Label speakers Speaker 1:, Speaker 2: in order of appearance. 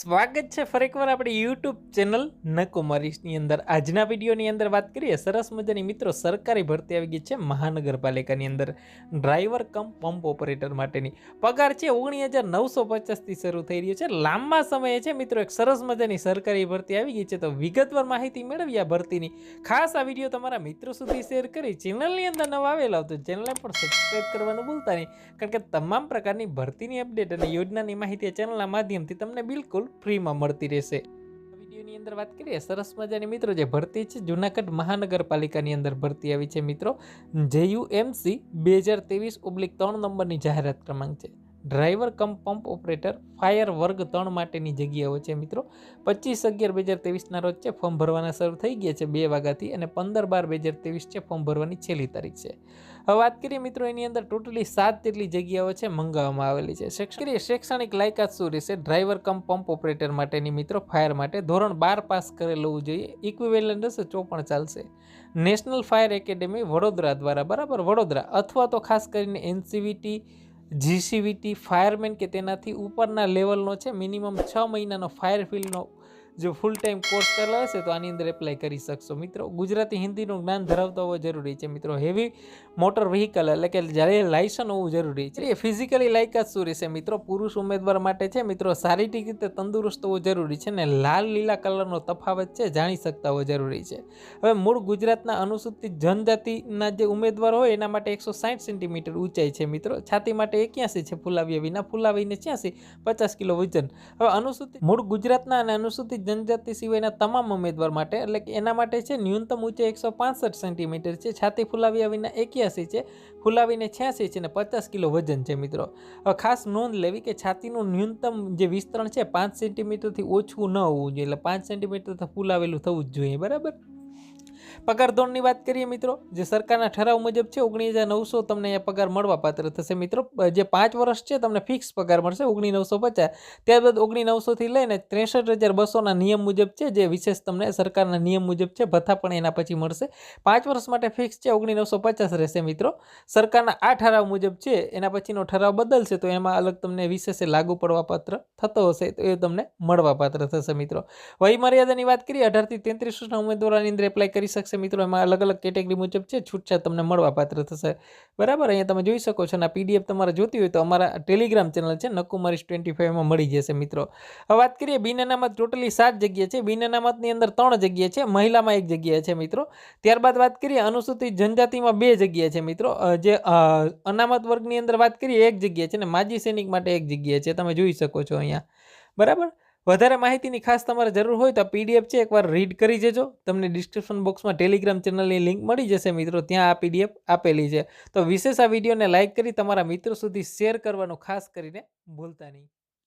Speaker 1: સ્વાગત છે ફરી એકવાર આપણી યુટ્યુબ ચેનલ નકુમારીસની અંદર. આજના વિડીયોની અંદર વાત કરીએ, સરસ મજાની મિત્રો, સરકારી ભરતી આવી ગઈ છે મહાનગરપાલિકાની અંદર. ડ્રાઈવર કમ પંપ ઓપરેટર માટેની. પગાર છે ઓગણીસ હજાર નવસો પચાસથી શરૂ થઈ રહ્યો છે. લાંબા સમયે છે મિત્રો, એક સરસ મજાની સરકારી ભરતી આવી ગઈ છે. તો વિગતવાર માહિતી મેળવી આ ભરતીની. ખાસ આ વીડિયો તમારા મિત્રો સુધી શેર કરી ચેનલની અંદર નવા આવેલા તો ચેનલને પણ સબસ્ક્રાઈબ કરવાનું ભૂલતા નહીં. કારણ કે તમામ પ્રકારની ભરતીની અપડેટ અને યોજનાની માહિતી ચેનલના માધ્યમથી તમને બિલકુલ ફ્રીમાં મળતી રહેશે. વિડીયોની અંદર વાત કરીએ, સરસ મજાની મિત્રો જે ભરતી છે, જુનાગઢ મહાનગરપાલિકાની અંદર ભરતી આવી છે મિત્રો. જેયુએમસી બે હજાર ત્રેવીસ ઓબ્લિક ત્રણ નંબરની જાહેરાત ક્રમાંક છે. Driver cum pump operator fire વર્ગ ત્રણ માટેની જગ્યાઓ છે મિત્રો. પચીસ અગિયાર બે હજાર ત્રેવીસના રોજ છે, ફોર્મ ભરવાના શરૂ થઈ ગયા છે બે વાગ્યાથી અને પંદર બાર બે હજાર ત્રેવીસ છે, ફોર્મ ભરવાની છેલ્લી તારીખ છે. હવે વાત કરીએ મિત્રો એની અંદર ટોટલી સાત જેટલી જગ્યાઓ છે મંગાવવામાં આવેલી છે. શૈક્ષ- શૈક્ષણિક લાયકાત શું રહેશે? ડ્રાઈવર કમ પંપ ઓપરેટર માટેની મિત્રો ફાયર માટે ધોરણ બાર પાસ કરેલું હોવું જોઈએ. ઇક્વિવેલન્ટ હશે ચોપણ પણ ચાલશે. નેશનલ ફાયર એકેડેમી વડોદરા દ્વારા, બરાબર? વડોદરા અથવા તો ખાસ કરીને એનસીવીટી જીસીવીટી ફાયરમેન કે તેનાથી ઉપરના લેવલનો છે મિનિમમ છ મહિનાનો ફાયર ફિલ્ડનો જો ફૂલ ટાઈમ કોર્સ કરેલો હશે તો આની અંદર એપ્લાય કરી શકશો. મિત્રો, ગુજરાતી હિન્દીનું જ્ઞાન ધરાવતો હોવો જરૂરી છે. મિત્રો હેવી મોટર વ્હીકલ એટલે કે જ્યારે લાયસન્સ હોવું જરૂરી છે. એ ફિઝિકલી લાયકાત શું રહેશે? મિત્રો, પુરુષ ઉમેદવાર માટે છે. મિત્રો, શારીરિક રીતે તંદુરસ્ત હોવું જરૂરી છે ને લાલ, લીલા કલરનો તફાવત છે, જાણી શકતા હોવો જરૂરી છે. હવે મૂળ ગુજરાતના અનુસૂચિત જનજાતિના જે ઉમેદવાર હોય એના માટે એકસો સાઠ સેન્ટીમીટર ઊંચાઈ છે. મિત્રો, છાતી માટે એક્યાસી છે. ફુલાવ્યા વિના ફુલાવીને છ્યાસી, પચાસ કિલો વજન. હવે અનુસૂચિત, મૂળ ગુજરાતના અને અનુસૂચિત જનજાતિ સિવાયના તમામ ઉમેદવાર માટે, એટલે કે એના માટે છે, ન્યૂનતમ ઊંચાઈ એકસો પાંસઠ સેન્ટીમીટર છે, છાતી ફુલાવ્યા વિના એક્યાસી છે, ફુલાવીને છ્યાસી છે અને પચાસ કિલો વજન છે મિત્રો. હવે ખાસ નોંધ લેવી કે છાતીનું ન્યૂનતમ જે વિસ્તરણ છે, પાંચ સેન્ટીમીટરથી ઓછું ન હોવું જોઈએ, એટલે પાંચ સેન્ટીમીટરથી ફુલાવેલું થવું જ જોઈએ, બરાબર? પગાર ધોરણની વાત કરીએ મિત્રો, જે સરકારના ઠરાવ મુજબ છે, ઓગણીસ હજાર નવસો તમને અહીંયા પગાર મળવા પાત્ર થશે મિત્રો. જે પાંચ વર્ષ છે, તમને ફિક્સ પગાર મળશે, ઓગણીસ નવસો પચાસ. ત્યારબાદ ઓગણીસ નવસોથી લઈને ત્રેસઠ હજાર બસોના નિયમ મુજબ છે, જે વિશેષ તમને સરકારના નિયમ મુજબ છે, ભથ્થા પણ એના પછી મળશે. પાંચ વર્ષ માટે ફિક્સ છે, ઓગણીસ નવસો પચાસ રહેશે મિત્રો. સરકારના આ ઠરાવ મુજબ છે, એના પછીનો ઠરાવ બદલશે, તો એમાં અલગ તમને વિશેષ લાગુ પડવા પાત્ર થતો હશે, તો એ તમને મળવા પાત્ર થશે મિત્રો. વય મર્યાદાની વાત કરીએ, અઢારથી તેત્રીસ વર્ષના ઉમેદવારોની અંદર એપ્લાય કરી શકશે મિત્રો, એમાં અલગ અલગ કેટેગરી મુજબ છે છૂટછાટ તમને મળવા પાત્ર થશે. બરાબર, અહીંયા તમે જોઈ શકો છો અને આ પીડીએફ તમારે જોતી હોય તો અમારા ટેલિગ્રામ ચેનલ છે, નકુમારીશ ટ્વેન્ટી ફાઈવમાં મળી જશે, મિત્રો. હવે વાત કરીએ બિન અનામત ટોટલી સાત જગ્યા છે. બિન અનામતની અંદર ત્રણ જગ્યા છે, મહિલામાં એક જગ્યા છે, મિત્રો. ત્યારબાદ વાત કરીએ અનુસૂચિત જનજાતિમાં બે જગ્યા છે, મિત્રો. જે અનામત વર્ગની અંદર વાત કરીએ, એક જગ્યા છે ને, માજી સૈનિક માટે એક જગ્યા છે, તમે જોઈ શકો છો અહીંયા. બરાબર? વધારે માહિતીની ખાસ તમારે જરૂર હોય તો પીડીએફ છે, એકવાર રીડ કરી જજો. તમને ડિસ્ક્રિપ્શન બોક્સમાં ટેલિગ્રામ ચેનલની લિંક મળી જશે મિત્રો, ત્યાં આ પીડીએફ આપેલી છે. તો વિશેષ આ વિડીયોને લાઇક કરી તમારા મિત્રો સુધી શેર કરવાનું ખાસ કરીને ભૂલતા નહીં.